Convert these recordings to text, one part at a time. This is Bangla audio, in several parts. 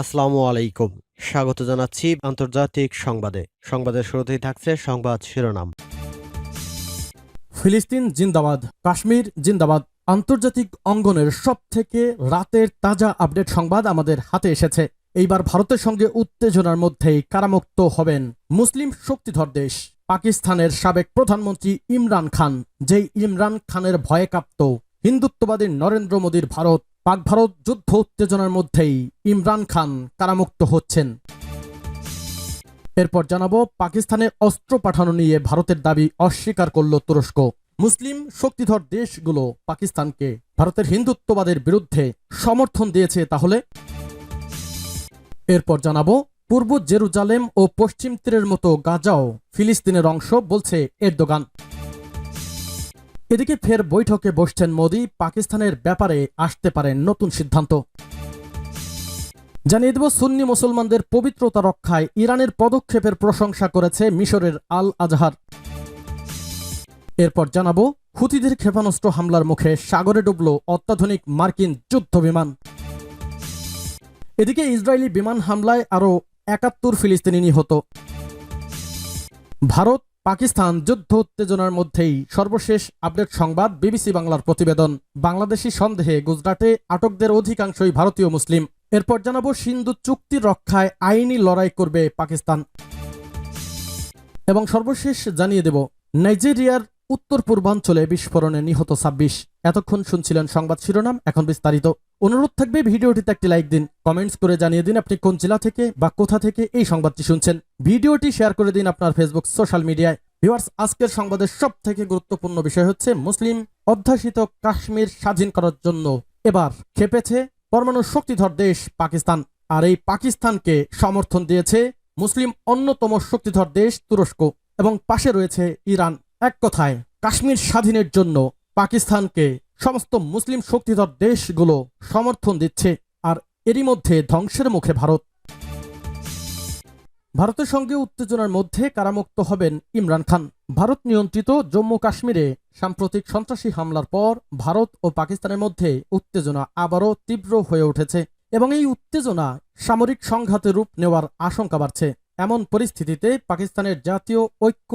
আসসালামু আলাইকুম। স্বাগত জানাচ্ছি আন্তর্জাতিক সংবাদে। সংবাদের শুরুতেই থাকছে সংবাদ শিরোনাম। ফিলিস্তিন জিন্দাবাদ, কাশ্মীর জিন্দাবাদ, আন্তর্জাতিক অঙ্গনের সব থেকে রাতের তাজা আপডেট সংবাদ আমাদের হাতে এসেছে। এইবার ভারতের সঙ্গে উত্তেজনার মধ্যেই কারামুক্ত হবেন মুসলিম শক্তিধর দেশ। পাকিস্তানের সাবেক প্রধানমন্ত্রী ইমরান খান, যেই ইমরান খানের ভয়ে কাঁপত, হিন্দুত্ববাদী নরেন্দ্র মোদীর ভারত পাক ভারত যুদ্ধ উত্তেজনার মধ্যেই ইমরান খান কারামুক্ত হচ্ছেন। এরপর জানাব, পাকিস্তানে অস্ত্র পাঠানো নিয়ে ভারতের দাবি অস্বীকার করল তুরস্ক। মুসলিম শক্তিধর দেশগুলো পাকিস্তানকে ভারতের হিন্দুত্ববাদের বিরুদ্ধে সমর্থন দিয়েছে তাহলে? এরপর জানাব, পূর্ব জেরুজালেম ও পশ্চিম তীরের মতো গাজাও ফিলিস্তিনের অংশ বলছে এরদোগান। এদিকে ফের বৈঠকে বসছেন মোদি, পাকিস্তানের ব্যাপারে আসতে পারে নতুন সিদ্ধান্ত। জানিয়ে দেব, সুন্নি মুসলমানদের পবিত্রতা রক্ষায় ইরানের পদক্ষেপের প্রশংসা করেছে মিশরের আল আজহার এরপর জানাব হুতিদের ক্ষেপণাস্ত্র হামলার মুখে সাগরে ডুবল অত্যাধুনিক মার্কিন যুদ্ধ বিমান এদিকে ইসরায়েলি বিমান হামলায় আরও একাত্তর ফিলিস্তিনি নিহত। ভারত পাকিস্তান যুদ্ধ উত্তেজনার মধ্যেই সর্বশেষ আপডেট সংবাদ, বিবিসি বাংলার প্রতিবেদন। বাংলাদেশি সন্দেহে গুজরাটে আটকদের অধিকাংশই ভারতীয় মুসলিম। এরপর জানাব সিন্ধু চুক্তি রক্ষায় আইনি লড়াই করবে পাকিস্তান। এবং সর্বশেষ জানিয়ে দেব, নাইজেরিয়ার উত্তর পূর্বাঞ্চলে বিস্ফোরণে নিহত ছাব্বিশ। এতক্ষণ শুনছিলেন সংবাদ শিরোনাম, এখন বিস্তারিত। অনুরোধ থাকবে ভিডিওটিতে একটি লাইক দিন, কমেন্টস করে জানিয়ে দিন আপনি কোন জেলা থেকে বা কোথা থেকে এই সংবাদটি শুনছেন। ভিডিওটি শেয়ার করে দিন আপনার ফেসবুক, সোশ্যাল মিডিয়ায়। ভিউয়ার্স, আজকের সংবাদের সব থেকে গুরুত্বপূর্ণ বিষয় হচ্ছে মুসলিম অধ্যাসিত কাশ্মীর স্বাধীন করার জন্য। এবার খেপেছে পরমাণু শক্তিধর দেশ পাকিস্তান, আর এই পাকিস্তানকে সমর্থন দিয়েছে মুসলিম অন্যতম শক্তিধর দেশ তুরস্ক, এবং পাশে রয়েছে ইরান। এক কথায়, কাশ্মীর স্বাধীনের জন্য পাকিস্তানকে সমস্ত মুসলিম শক্তিধর দেশগুলো সমর্থন দিচ্ছে আর এরই মধ্যে ধ্বংসের মুখে ভারত। ভারতের সঙ্গে উত্তেজনার মধ্যে কারামুক্ত হবেন ইমরান খান। ভারত নিয়ন্ত্রিত জম্মু কাশ্মীরে সাম্প্রতিক সন্ত্রাসী হামলার পর ভারত ও পাকিস্তানের মধ্যে উত্তেজনা আবারও তীব্র হয়ে উঠেছে এবং এই উত্তেজনা সামরিক সংঘাতে রূপ নেওয়ার আশঙ্কা বাড়ছে। এমন পরিস্থিতিতে পাকিস্তানের জাতীয় ঐক্য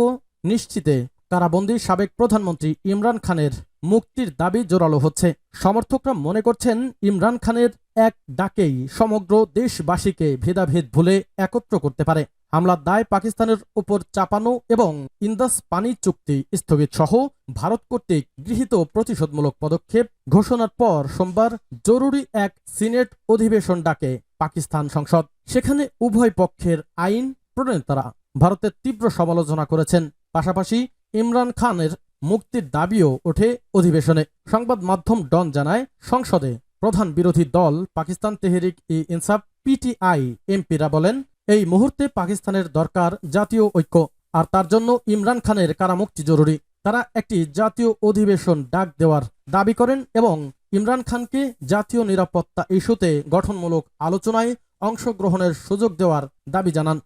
নিশ্চিতে কারাবন্দী সাবেক প্রধানমন্ত্রী ইমরান খানের মুক্তির দাবি জোরালো হচ্ছে। সমর্থকরা মনে করছেন, ইমরান খানের এক ডাকেই সমগ্র দেশবাসীকে ভেদাভেদ ভুলে একত্র করতে পারে। হামলার দায় পাকিস্তানের উপর চাপানো এবং ইন্দাস পানি চুক্তি স্থগিত সহ ভারত কর্তৃক গৃহীত প্রতিশোধমূলক পদক্ষেপ ঘোষণার পর সোমবার জরুরি এক সিনেট অধিবেশন ডাকে পাকিস্তান সংসদ। সেখানে উভয় পক্ষের আইন প্রণেতারা ভারতের তীব্র সমালোচনা করেছেন। পাশাপাশি ইমরান খানের মুক্তির দাবিও ওঠে অধিবেশনে। সংবাদ মাধ্যম ডন জানায়, সংসদে প্রধান বিরোধী দল পাকিস্তান তেহরিক ই ইনসাফ পিটিআই এমপিরা বলেন, এই মুহূর্তে পাকিস্তানের দরকার জাতীয় ঐক্য, আর তার জন্য ইমরান খানের কারামুক্তি জরুরি। তারা একটি জাতীয় অধিবেশন ডাক দেওয়ার দাবি করেন এবং ইমরান খানকে জাতীয় নিরাপত্তা ইস্যুতে গঠনমূলক আলোচনায় অংশগ্রহণের সুযোগ দেওয়ার দাবি জানান।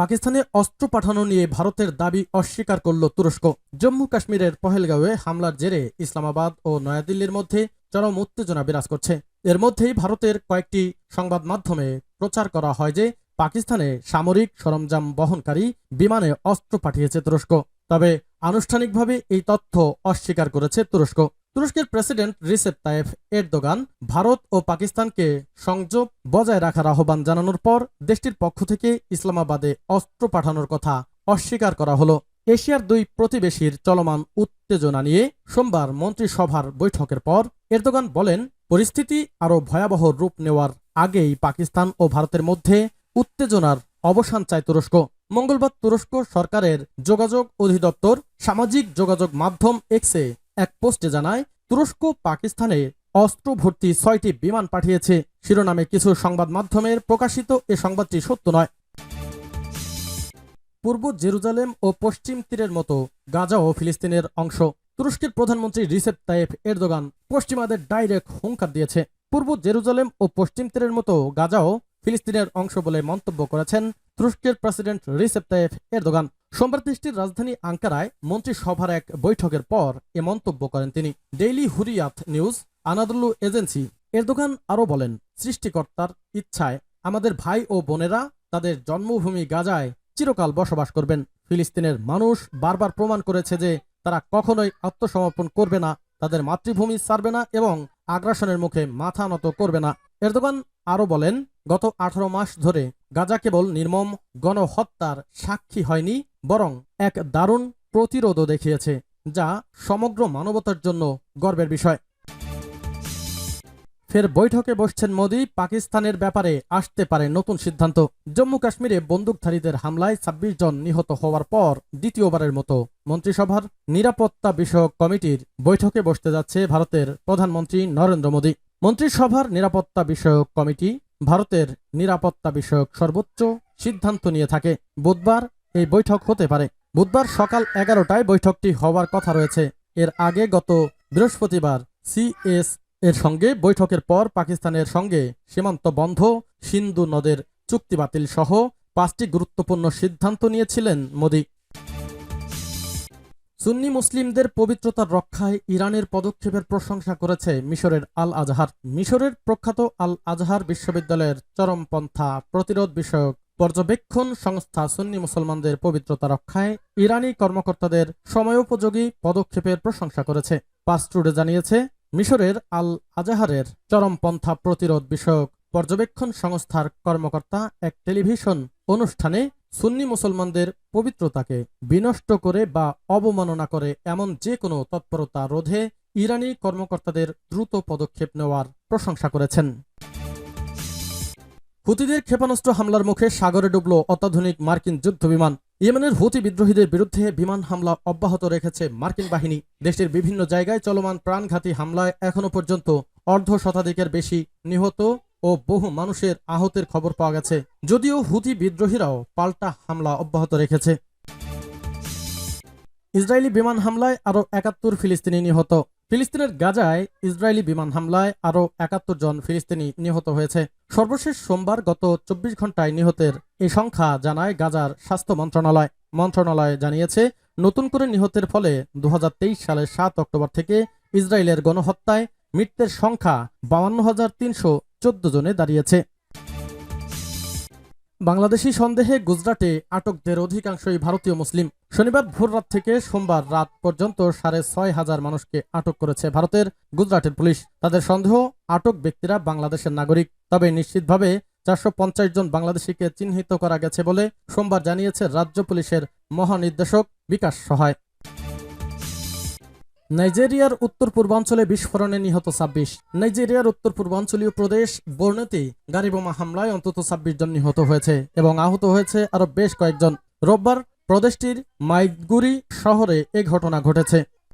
পাকিস্তানে অস্ত্র পাঠানো নিয়ে ভারতের দাবি অস্বীকার করল তুরস্ক। জম্মু কাশ্মীরের পহেলগাঁওয়ে হামলার জেরে ইসলামাবাদ ও নয়াদিল্লির মধ্যে চরম উত্তেজনা বিরাজ করছে। এর মধ্যেই ভারতের কয়েকটি সংবাদ মাধ্যমে প্রচার করা হয় যে, পাকিস্তানে সামরিক সরঞ্জাম বহনকারী বিমানে অস্ত্র পাঠিয়েছে তুরস্ক। তবে আনুষ্ঠানিকভাবে এই তথ্য অস্বীকার করেছে তুরস্ক। তুরস্কের president Recep Tayyip Erdogan Bharat ও পাকিস্তানকে সংযোগ বজায় রাখার আহ্বান জানানোর পর দেশটির পক্ষ থেকে ইসলামাবাদে অস্ত্র পাঠানোর কথা অস্বীকার করা হলো। এশিয়ার দুই প্রতিবেশীর চলমান উত্তেজনা নিয়ে সোমবার মন্ত্রিসভার বৈঠকের পর এরদোগান বলেন, পরিস্থিতি আরও ভয়াবহ রূপ নেওয়ার আগেই পাকিস্তান ও ভারতের মধ্যে উত্তেজনার অবসান চায় তুরস্ক। মঙ্গলবার তুরস্ক সরকারের যোগাযোগ অধিদপ্তর সামাজিক যোগাযোগ মাধ্যম এক্সে এক পোস্টে জানায়, তুরস্ক, পাকিস্তানে অস্ত্র ভর্তি ছয়টি বিমান পাঠিয়েছে। শিরোনামে কিছু সংবাদ মাধ্যমের প্রকাশিত এ সংবাদটি সত্য নয়। পূর্ব জেরুজালেম ও পশ্চিম তীরের মতো গাজা ও ফিলিস্তিনের অংশ। তুরস্কের প্রধানমন্ত্রী রিসেপ তাইফ এরদোগান পশ্চিমাদের ডাইরেক্ট হুঙ্কার দিয়েছে। পূর্ব জেরুজালেম ও পশ্চিম তীরের মতো গাজাও ফিলিস্তিনের অংশ বলে মন্তব্য করেছেন তুরস্কের প্রেসিডেন্ট রিসেপ তাইফ এরদোগান। সোমবার দেশটির রাজধানী আঙ্কারায় মন্ত্রিসভার এক বৈঠকের পর এ মন্তব্য করেন তিনি। Daily Hurriyet News, Anadolu agency. Erdogan আরও বলেন, সৃষ্টিকর্তার ইচ্ছায় আমাদের ভাই ও বোনেরা তাদের জন্মভূমি গাজায় চিরকাল বসবাস করবেন। ফিলিস্তিনের মানুষ বারবার প্রমাণ করেছে যে তারা কখনোই আত্মসমর্পণ করবে না, তাদের মাতৃভূমি ছাড়বে না এবং আগ্রাসনের মুখে মাথা নত করবে না। এরদোগান আরও বলেন, গত আঠারো মাস ধরে গাজা কেবল নির্মম গণহত্যার সাক্ষী হয়নি, বরং এক দারুণ প্রতিরোধও দেখিয়েছে, যা সমগ্র মানবতার জন্য গর্বের বিষয়। ফের বৈঠকে বসছেন মোদি, পাকিস্তানের ব্যাপারে আসতে পারে নতুন সিদ্ধান্ত। জম্মু কাশ্মীরে বন্দুকধারীদের হামলায় ছাব্বিশ জন নিহত হওয়ার পর দ্বিতীয়বারের মতো মন্ত্রিসভার নিরাপত্তা বিষয়ক কমিটির বৈঠকে বসতে যাচ্ছে ভারতের প্রধানমন্ত্রী নরেন্দ্র মোদী। মন্ত্রিসভার নিরাপত্তা বিষয়ক কমিটি ভারতের নিরাপত্তা বিষয়ক সর্বোচ্চ সিদ্ধান্ত নিয়ে থাকে। বুধবার এই বৈঠক হতে পারে। বুধবার সকাল এগারোটায় বৈঠকটি হওয়ার কথা রয়েছে। এর আগে গত বৃহস্পতিবার সিএস এর সঙ্গে বৈঠকের পর পাকিস্তানের সঙ্গে সীমান্ত বন্ধ, সিন্ধু নদের চুক্তি বাতিল সহ পাঁচটি গুরুত্বপূর্ণ সিদ্ধান্ত নিয়েছিলেন মোদী। সুন্নি মুসলিমদের পবিত্রতার রক্ষায় ইরানের পদক্ষেপের প্রশংসা করেছে মিশরের আল আজহার মিশরের প্রখ্যাত আল আজহার বিশ্ববিদ্যালয়ের চরমপন্থা প্রতিরোধ বিষয়ক পর্যবেক্ষণ সংস্থা সুন্নি মুসলমানদের পবিত্রতা রক্ষায় ইরানি কর্মকর্তাদের সময়োপযোগী পদক্ষেপের প্রশংসা করেছে। পাসট্রুডে জানিয়েছে, মিশরের আল আজাহারের চরমপন্থা প্রতিরোধ বিষয়ক পর্যবেক্ষণ সংস্থার কর্মকর্তা এক টেলিভিশন অনুষ্ঠানে সুন্নি মুসলমানদের পবিত্রতাকে বিনষ্ট করে বা অবমাননা করে এমন যে কোনো তৎপরতা রোধে ইরানি কর্মকর্তাদের দ্রুত পদক্ষেপ নেওয়ার প্রশংসা করেছেন। হুতিদের ক্ষেপণাস্ত্র হামলার মুখে সাগরে ডুবল অত্যাধুনিক মার্কিন যুদ্ধবিমান। ইয়েমেনের হুতি বিদ্রোহীদের বিরুদ্ধে বিমান হামলা অব্যাহত রেখেছে মার্কিন বাহিনী। দেশের বিভিন্ন জায়গায় চলমান প্রাণঘাতী হামলায় এখনও পর্যন্ত অর্ধ শতাধিকের বেশি নিহত ও বহু মানুষের আহতের খবর পাওয়া গেছে। যদিও হুতি বিদ্রোহীরাও পাল্টা হামলা অব্যাহত রেখেছে। ইসরায়েলি বিমান হামলায় আরও একাত্তর ফিলিস্তিনি নিহত। ফিলিস্তিনের গাজায় ইসরায়েলি বিমান হামলায় আরও একাত্তর জন ফিলিস্তিনি নিহত হয়েছে। সর্বশেষ সোমবার গত চব্বিশ ঘন্টায় নিহতের এই সংখ্যা জানায় গাজার স্বাস্থ্য মন্ত্রণালয়। মন্ত্রণালয় জানিয়েছে, নতুন করে নিহতের ফলে দু হাজার তেইশ সালের সাত অক্টোবর থেকে ইসরায়েলের গণহত্যায় মৃত্যুর সংখ্যা বাউান্ন হাজার তিনশো চোদ্দ জনে দাঁড়িয়েছে। বাংলাদেশি সন্দেহে গুজরাটে আটকদের অধিকাংশই ভারতীয় মুসলিম। শনিবার ভোররাত থেকে সোমবার রাত পর্যন্ত সাড়ে ছয় হাজার মানুষকে আটক করেছে ভারতের গুজরাটের পুলিশ। তাদের সন্দেহ, আটক ব্যক্তিরা বাংলাদেশের নাগরিক। তবে নিশ্চিতভাবে চারশো পঞ্চাশ জন বাংলাদেশিকে চিহ্নিত করা গেছে বলে সোমবার জানিয়েছে রাজ্য পুলিশের মহানির্দেশক বিকাশ সহায়। নাইজেরিয়ার উত্তর পূর্বাঞ্চলে বিস্ফোরণে নিহত ছাব্বিশ। নাইজেরিয়ার উত্তর পূর্বাঞ্চলীয় প্রদেশ বর্ণেতে গাড়িবোমা হামলায় অন্তত ছাব্বিশ জন নিহত হয়েছে এবং আহত হয়েছে আরও বেশ কয়েকজন। রোববার প্রদেশটির মাইগুরি শহরে এ ঘটনা ঘটেছে।